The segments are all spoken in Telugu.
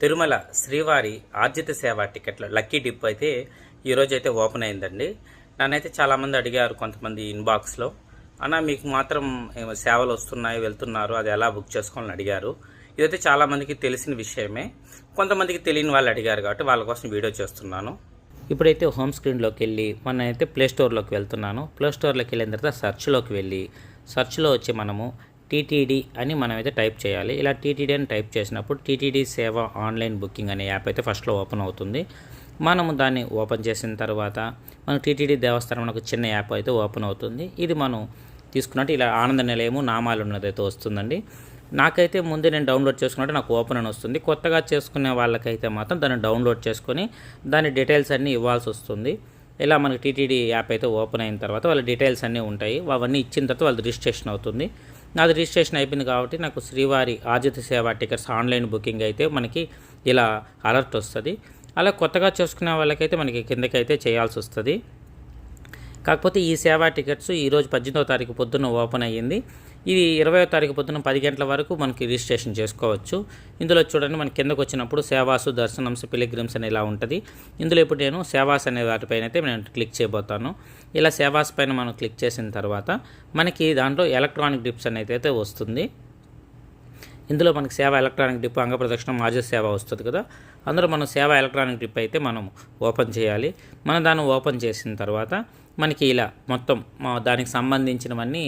తిరుమల శ్రీవారి ఆర్జిత సేవ టికెట్లు లక్కీ డిప్ అయితే ఈరోజు అయితే ఓపెన్ అయిందండి. నన్నైతే చాలామంది అడిగారు కొంతమంది ఇన్బాక్స్లో అన్న మీకు మాత్రం ఏమో సేవలు వస్తున్నాయి వెళ్తున్నారు అది ఎలా బుక్ చేసుకోవాలని అడిగారు. ఇదైతే చాలామందికి తెలిసిన విషయమే. కొంతమందికి తెలియని వాళ్ళు అడిగారు కాబట్టి వాళ్ళ కోసం వీడియో చేస్తున్నాను. ఇప్పుడైతే హోమ్ స్క్రీన్లోకి వెళ్ళి మన అయితే ప్లే స్టోర్లోకి వెళ్తున్నాను. ప్లే స్టోర్లోకి వెళ్ళిన తర్వాత సర్చ్లోకి వెళ్ళి సర్చ్లో వచ్చి మనము టీటీడీ అని మనం అయితే టైప్ చేయాలి. ఇలా టీటీడీ అని టైప్ చేసినప్పుడు టీటీడీ సేవ ఆన్లైన్ బుకింగ్ అనే యాప్ అయితే ఫస్ట్లో ఓపెన్ అవుతుంది. మనము దాన్ని ఓపెన్ చేసిన తర్వాత మనకు టీటీడీ దేవస్థానం మనకు చిన్న యాప్ అయితే ఓపెన్ అవుతుంది. ఇది మనం తీసుకున్నట్టు ఇలా ఆనంద నిలయము నామాలు ఉన్నదైతే వస్తుందండి. నాకైతే ముందే నేను డౌన్లోడ్ చేసుకున్నట్టు నాకు ఓపెన్ అని వస్తుంది. కొత్తగా చేసుకునే వాళ్ళకైతే మాత్రం దాన్ని డౌన్లోడ్ చేసుకొని దాని డీటెయిల్స్ అన్నీ ఇవ్వాల్సి వస్తుంది. ఇలా మనకి టీటీడీ యాప్ అయితే ఓపెన్ అయిన తర్వాత వాళ్ళ డీటెయిల్స్ అన్నీ ఉంటాయి. అవన్నీ ఇచ్చిన తర్వాత వాళ్ళది రిజిస్ట్రేషన్ అవుతుంది. నాది రిజిస్ట్రేషన్ అయిపోయింది కాబట్టి నాకు శ్రీవారి ఆజిత సేవ టికెట్స్ ఆన్లైన్ బుకింగ్ అయితే మనకి ఇలా అలర్ట్ వస్తుంది. అలా కొత్తగా చేసుకునే వాళ్ళకైతే మనకి కిందకైతే చేయాల్సి వస్తుంది. కాకపోతే ఈ సేవా టికెట్స్ ఈరోజు పద్దెనిమిదవ తారీఖు పొద్దున్న ఓపెన్ అయ్యింది. ఇది ఇరవయో తారీఖు పొద్దున్న పది గంటల వరకు మనకి రిజిస్ట్రేషన్ చేసుకోవచ్చు. ఇందులో చూడండి మన కిందకు వచ్చినప్పుడు సేవాసు దర్శనంస్ పిలిగ్రిమ్స్ అని ఇలా ఉంటుంది. ఇందులో ఇప్పుడు నేను సేవాస్ అనే వాటిపైన అయితే నేను క్లిక్ చేయబోతాను. ఇలా సేవాస్ పైన మనం క్లిక్ చేసిన తర్వాత మనకి దాంట్లో ఎలక్ట్రానిక్ డిప్స్ అనేది అయితే వస్తుంది. ఇందులో మనకి సేవ ఎలక్ట్రానిక్ డిప్ అంగప్రదక్షిణ మాజీ సేవ వస్తుంది కదా. అందులో మనం సేవ ఎలక్ట్రానిక్ డిప్ అయితే మనం ఓపెన్ చేయాలి. మనం దాన్ని ఓపెన్ చేసిన తర్వాత మనకి ఇలా మొత్తం మా దానికి సంబంధించినవన్నీ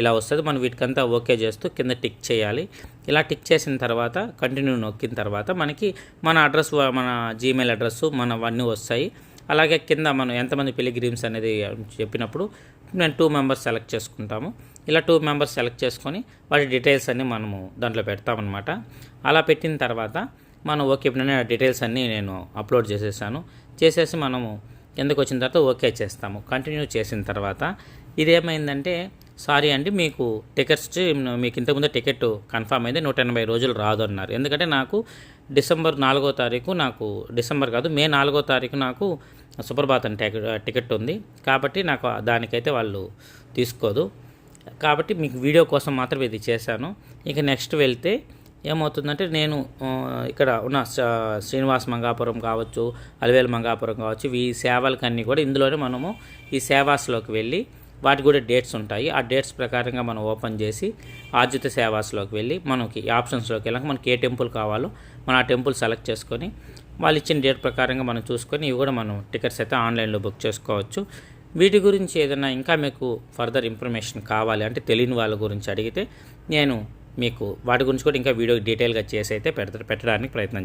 ఇలా వస్తుంది. మనం వీటికంతా ఓకే చేస్తూ కింద టిక్ చేయాలి. ఇలా టిక్ చేసిన తర్వాత కంటిన్యూ నొక్కిన తర్వాత మనకి మన అడ్రస్ మన జీమెయిల్ అడ్రస్ మనవన్నీ వస్తాయి. అలాగే కింద మనం ఎంతమంది పిలిగ్రీమ్స్ అనేది చెప్పినప్పుడు నేను టూ మెంబర్స్ సెలెక్ట్ చేసుకుంటాము. ఇలా టూ మెంబర్స్ సెలెక్ట్ చేసుకొని వాటి డీటెయిల్స్ అన్నీ మనము దాంట్లో పెడతామన్నమాట. అలా పెట్టిన తర్వాత మనం ఓకే ఇప్పుడు ఆ డీటెయిల్స్ అన్నీ నేను అప్లోడ్ చేసేసాను. చేసేసి మనము కిందకు వచ్చిన తర్వాత ఓకే చేస్తాము. కంటిన్యూ చేసిన తర్వాత ఇదేమైందంటే సారీ అండి మీకు టికెట్స్ మీకు ఇంతకుముందు టికెట్ కన్ఫామ్ అయింది నూట ఎనభై రోజులు రాదు అన్నారు. ఎందుకంటే నాకు డిసెంబర్ నాలుగో తారీఖు నాకు డిసెంబర్ కాదు మే నాలుగో తారీఖు నాకు సుప్రభాతం టికెట్ ఉంది. కాబట్టి నాకు దానికైతే వాళ్ళు తీసుకోదు. కాబట్టి మీకు వీడియో కోసం మాత్రం ఇది చేశాను. ఇక నెక్స్ట్ వెళ్తే ఏమవుతుందంటే నేను ఇక్కడ ఉన్న శ్రీనివాస్ మంగాపురం కావచ్చు అలవేల మంగాపురం కావచ్చు ఈ సేవలకన్నీ కూడా ఇందులోనే మనము ఈ సేవాస్లోకి వెళ్ళి వాటి కూడా డేట్స్ ఉంటాయి. ఆ డేట్స్ ప్రకారంగా మనం ఓపెన్ చేసి ఆర్జిత సేవాస్లోకి వెళ్ళి మనకి ఆప్షన్స్లోకి వెళ్ళాక మనకి ఏ టెంపుల్ కావాలో మనం ఆ టెంపుల్ సెలెక్ట్ చేసుకొని వాళ్ళు ఇచ్చిన డేట్ ప్రకారంగా మనం చూసుకొని ఇవి కూడా మనం టికెట్స్ అయితే ఆన్లైన్లో బుక్ చేసుకోవచ్చు. వీటి గురించి ఏదైనా ఇంకా మీకు ఫర్దర్ ఇన్ఫర్మేషన్ కావాలి అంటే తెలియని వాళ్ళ గురించి అడిగితే నేను మీకు వాటి గురించి కూడా ఇంకా వీడియో డీటెయిల్గా చేసి అయితే పెడత పెట్టడానికి ప్రయత్నం